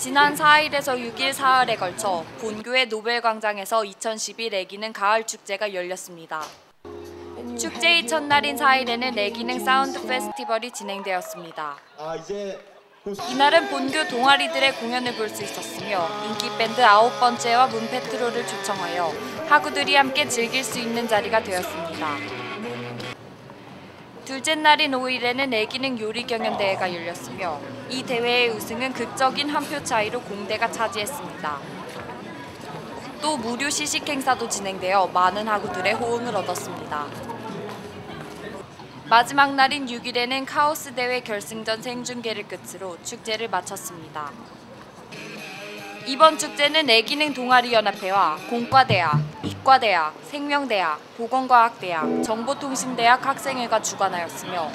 지난 4일에서 6일 사흘에 걸쳐 본교의 노벨광장에서 2011 애기능 가을 축제가 열렸습니다. 축제의 첫날인 4일에는 애기능 사운드 페스티벌이 진행되었습니다. 아 이날은 본교 동아리들의 공연을 볼 수 있었으며 인기 밴드 아홉 번째와 문페트롤을 초청하여 하구들이 함께 즐길 수 있는 자리가 되었습니다. 둘째 날인 5일에는 애기능 요리 경연 대회가 열렸으며 이 대회의 우승은 극적인 한 표 차이로 공대가 차지했습니다. 또 무료 시식 행사도 진행되어 많은 하구들의 호응을 얻었습니다. 마지막 날인 6일에는 카오스 대회 결승전 생중계를 끝으로 축제를 마쳤습니다. 이번 축제는 애기능 동아리연합회와 공과대학, 이과대학, 생명대학, 보건과학대학, 정보통신대학 학생회가 주관하였으며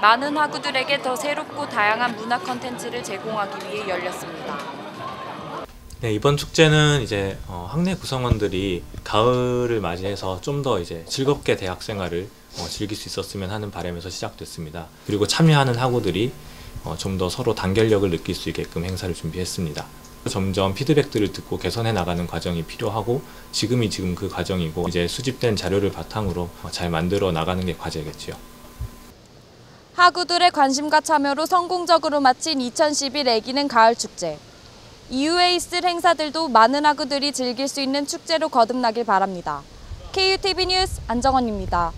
많은 학우들에게 더 새롭고 다양한 문화 컨텐츠를 제공하기 위해 열렸습니다. 네, 이번 축제는 이제 어, 학내 구성원들이 가을을 맞이해서 좀 더 이제 즐겁게 대학 생활을 어, 즐길 수 있었으면 하는 바람에서 시작됐습니다. 그리고 참여하는 학우들이 어, 좀더 서로 단결력을 느낄 수 있게끔 행사를 준비했습니다. 점점 피드백들을 듣고 개선해 나가는 과정이 필요하고 지금이 지금 그 과정이고 이제 수집된 자료를 바탕으로 어, 잘 만들어 나가는 게 과제겠지요. 학우들의 관심과 참여로 성공적으로 마친 2011 애기는 가을 축제. 이후에 있을 행사들도 많은 학우들이 즐길 수 있는 축제로 거듭나길 바랍니다. KUTV 뉴스 안정원입니다.